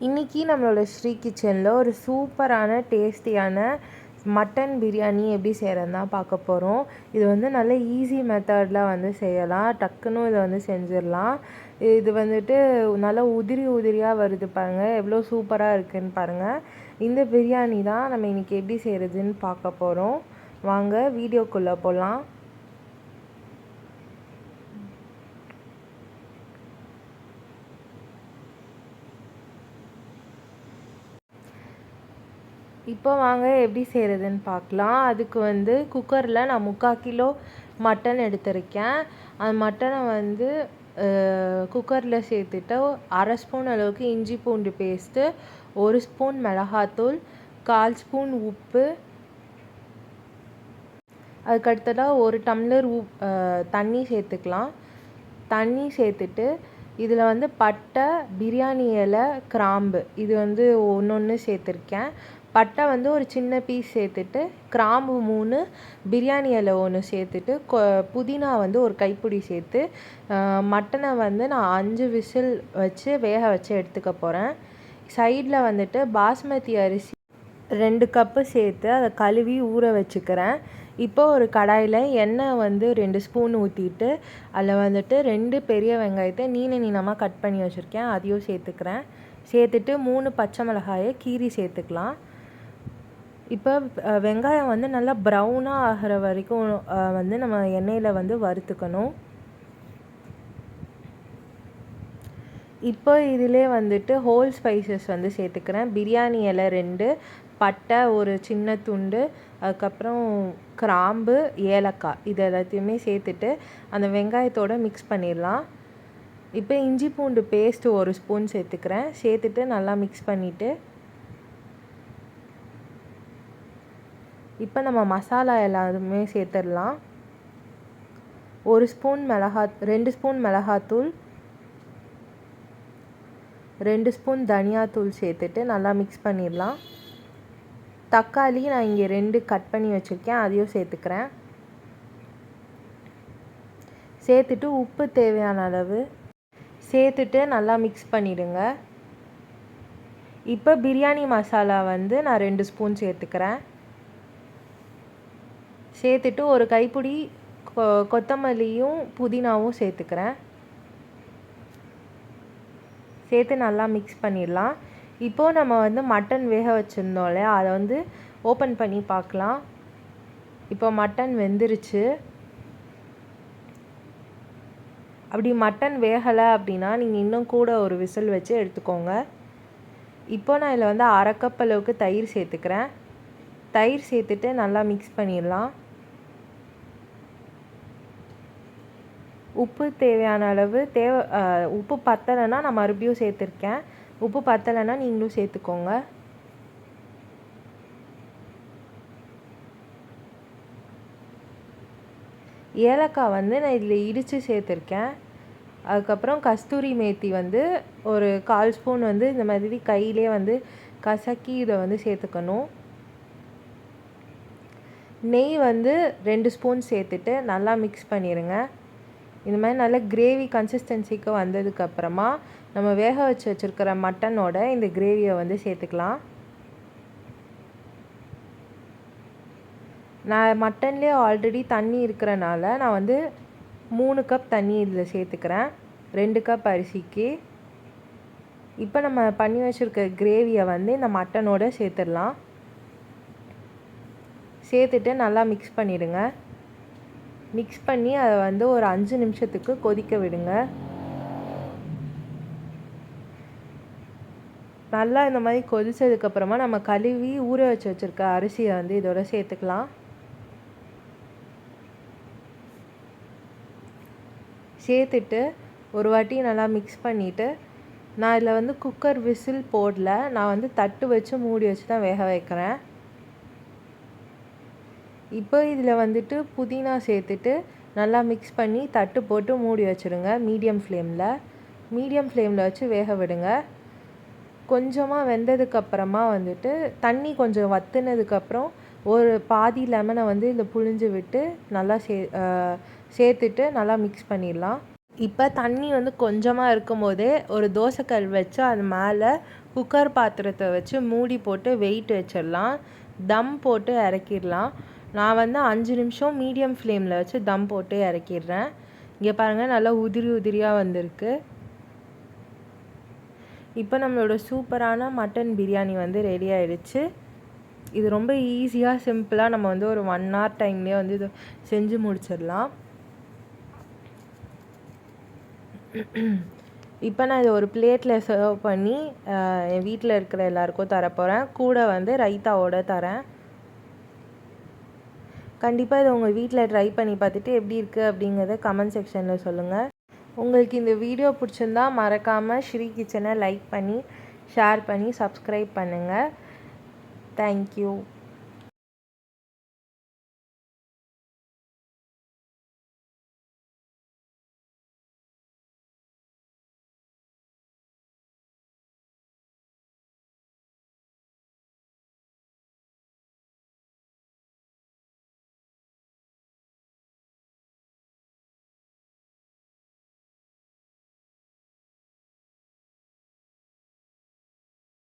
இன்றைக்கி நம்மளோட ஸ்ரீ கிச்சனில் ஒரு சூப்பரான டேஸ்டியான மட்டன் பிரியாணி எப்படி செய்கிறதுன்னு தான் பார்க்க போகிறோம் இது வந்து நல்ல ஈஸி மெத்தடில் வந்து செய்யலாம். டக்குன்னு இதை வந்து செஞ்சிடலாம். இது வந்துட்டு நல்லா உதிரி உதிரியாக வருது பாருங்கள் எவ்வளோ சூப்பராக இருக்குதுன்னு பாருங்கள் இந்த பிரியாணி தான் நம்ம இன்றைக்கி எப்படி செய்கிறதுன்னு பார்க்க போகிறோம் வாங்க வீடியோக்குள்ளே போகலாம் இப்போ வாங்க எப்படி செய்கிறதுன்னு பார்க்கலாம். அதுக்கு வந்து குக்கரில் நான் முக்கால் கிலோ மட்டன் எடுத்திருக்கேன். அந்த மட்டனை வந்து குக்கரில் சேர்த்துட்டு அரை ஸ்பூன் அளவுக்கு இஞ்சி பூண்டு பேஸ்ட்டு ஒரு ஸ்பூன் மிளகாத்தூள் கால் ஸ்பூன் உப்பு. அதுக்கடுத்ததாக ஒரு டம்ளர் உப் தண்ணி சேர்த்துக்கலாம். தண்ணி சேர்த்துட்டு இதில் வந்து பட்டை பிரியாணி இலை கிராம்பு இது வந்து ஒன்று ஒன்று சேர்த்துருக்கேன். பட்டை வந்து ஒரு சின்ன பீஸ் சேர்த்துட்டு கிராம்பு மூணு பிரியாணி இலை ஒன்று சேர்த்துட்டு கொ புதினா வந்து ஒரு கைப்பிடி சேர்த்து மட்டனை வந்து நான் அஞ்சு விசில் வச்சு வேக வச்சு எடுத்துக்க போகிறேன் சைடில் வந்துட்டு பாஸ்மதி அரிசி ரெண்டு கப்பு சேர்த்து அதை கழுவி ஊற வச்சுக்கிறேன். இப்போ ஒரு கடாயில் எண்ணெய் வந்து ரெண்டு ஸ்பூன் ஊற்றிட்டு அதில் வந்துட்டு ரெண்டு பெரிய வெங்காயத்தை நீன நீளமாக கட் பண்ணி வச்சுருக்கேன். அதையும் சேர்த்துக்கிறேன். சேர்த்துட்டு மூணு பச்சை மிளகாயை கீரி சேர்த்துக்கலாம். இப்போ வெங்காயம் வந்து நல்லா ப்ரௌனாக ஆகிற வரைக்கும் வந்து நம்ம எண்ணெயில் வந்து வறுத்துக்கணும். இப்போ இதிலே வந்துட்டு ஹோல் ஸ்பைசஸ் வந்து சேர்த்துக்கிறேன். பிரியாணி இலை ரெண்டு பட்டை ஒரு சின்ன துண்டு அதுக்கப்புறம் கிராம்பு ஏலக்காய் இது எல்லாத்தையுமே சேர்த்துட்டு அந்த வெங்காயத்தோடு மிக்ஸ் பண்ணிடலாம். இப்போ இஞ்சி பூண்டு பேஸ்ட்டு ஒரு ஸ்பூன் சேர்த்துக்கிறேன். சேர்த்துட்டு நல்லா மிக்ஸ் பண்ணிவிட்டு இப்போ நம்ம மசாலா எல்லாருமே சேர்த்துடலாம். ஒரு ஸ்பூன் மிளகா ரெண்டு ஸ்பூன் மிளகாத்தூள் ரெண்டு ஸ்பூன் தனியாத்தூள் சேர்த்துட்டு நல்லா மிக்ஸ் பண்ணிடலாம். தக்காளி நான் இங்கே ரெண்டு கட் பண்ணி வச்சுருக்கேன் அதையும் சேர்த்துக்கிறேன். சேர்த்துட்டு உப்பு தேவையான அளவு சேர்த்துட்டு நல்லா மிக்ஸ் பண்ணிவிடுங்க இப்போ பிரியாணி மசாலா வந்து நான் ரெண்டு ஸ்பூன் சேர்த்துக்கிறேன். சேர்த்துட்டு ஒரு கைப்பிடி கொ கொத்தமல்லியும் புதினாவும் சேர்த்துக்கிறேன். சேர்த்து நல்லா மிக்ஸ் பண்ணிடலாம். இப்போது நம்ம வந்து மட்டன் வேக வச்சுருந்தோம் இல்லையா? அதை வந்து ஓப்பன் பண்ணி பார்க்கலாம். இப்போ மட்டன் வெந்துருச்சு. அப்படி மட்டன் வேகலை அப்படின்னா நீங்கள் இன்னும் கூட ஒரு விசில் வச்சு எடுத்துக்கோங்க. இப்போ நான் இதில் வந்து அரை கப் அளவுக்கு தயிர் சேர்த்துக்கிறேன். தயிர் சேர்த்துட்டு நல்லா மிக்ஸ் பண்ணிடலாம். உப்பு தேவையான அளவு தேவை உப்பு பத்தலைன்னா நான் மறுபடியும் சேர்த்துருக்கேன். உப்பு பத்தலைன்னா நீங்களும் சேர்த்துக்கோங்க. ஏலக்காய் வந்து நான் இதில் இடித்து சேர்த்துருக்கேன். அதுக்கப்புறம் கஸ்தூரி மேத்தி வந்து ஒரு கால் ஸ்பூன் வந்து இந்த மாதிரி கையிலே வந்து கசக்கி இதை வந்து சேர்த்துக்கணும். நெய் வந்து ரெண்டு ஸ்பூன் சேர்த்துட்டு நல்லா மிக்ஸ் பண்ணிடுங்க இந்த மாதிரி நல்ல கிரேவி கன்சிஸ்டன்சிக்கு வந்ததுக்கப்புறமா நம்ம வேக வச்சு வச்சுருக்கிற மட்டனோட இந்த கிரேவியை வந்து சேர்த்துக்கலாம். நான் மட்டன்லேயே ஆல்ரெடி தண்ணி இருக்கிறனால நான் வந்து மூணு கப் தண்ணி இதில் சேர்த்துக்கிறேன். ரெண்டு கப் அரிசிக்கு. இப்போ நம்ம பண்ணி வச்சுருக்க கிரேவியை வந்து இந்த மட்டனோட சேர்த்துடலாம். சேர்த்துட்டு நல்லா மிக்ஸ் பண்ணிவிடுங்க மிக்ஸ் பண்ணி அதை வந்து ஒரு அஞ்சு நிமிஷத்துக்கு கொதிக்க விடுங்க. நல்லா இந்த மாதிரி கொதித்ததுக்கப்புறமா நம்ம கழுவி ஊற வச்சு வச்சுருக்க அரிசியை வந்து இதோட சேர்த்துக்கலாம். சேர்த்துட்டு ஒரு வாட்டி நல்லா மிக்ஸ் பண்ணிவிட்டு நான் இதில் வந்து குக்கர் விசில் போடல. நான் வந்து தட்டு வச்சு மூடி வச்சு தான் வேக வைக்கிறேன். இப்போ இதில் வந்துட்டு புதினா சேர்த்துட்டு நல்லா மிக்ஸ் பண்ணி தட்டு போட்டு மூடி வச்சுருங்க மீடியம் ஃப்ளேமில் மீடியம் ஃப்ளேமில் வச்சு வேக விடுங்க. கொஞ்சமாக வெந்ததுக்கப்புறமா வந்துட்டு தண்ணி கொஞ்சம் வற்றுனதுக்கப்புறம் ஒரு பாதி லெமனை வந்து இதில் புழிஞ்சு விட்டு நல்லா சே சேர்த்துட்டு நல்லா மிக்ஸ் பண்ணிடலாம். இப்போ தண்ணி வந்து கொஞ்சமாக இருக்கும்போதே ஒரு தோசைக்கல் வச்சு அது மேலே குக்கர் பாத்திரத்தை வச்சு மூடி போட்டு வெயிட் வச்சிடலாம். தம் போட்டு இறக்கிடலாம். நான் வந்து அஞ்சு நிமிஷம் மீடியம் ஃப்ளேமில் வச்சு தம் போட்டு இறக்கிடுறேன். இங்கே பாருங்கள் நல்லா உதிரி உதிரியாக வந்திருக்கு. இப்போ நம்மளோட சூப்பரான மட்டன் பிரியாணி வந்து ரெடி ஆயிடுச்சு. இது ரொம்ப ஈஸியாக சிம்பிளாக நம்ம வந்து ஒரு ஒன் ஹவர் டைம்லேயே வந்து இது செஞ்சு முடிச்சிடலாம். இப்போ நான் இதை ஒரு பிளேட்டில் சர்வ் பண்ணி என் வீட்டில் இருக்கிற எல்லாருக்கும் தரப்போகிறேன் கூட வந்து ரைத்தாவோட தரேன். கண்டிப்பாக இதை உங்கள் வீட்டில் ட்ரை பண்ணி பார்த்துட்டு எப்படி இருக்குது அப்படிங்கிறத கமெண்ட் செக்ஷனில் சொல்லுங்கள் உங்களுக்கு இந்த வீடியோ பிடிச்சிருந்தா மறக்காமல் ஸ்ரீ கிச்சனை லைக் பண்ணி ஷேர் பண்ணி சப்ஸ்கிரைப் பண்ணுங்கள் தேங்க்யூ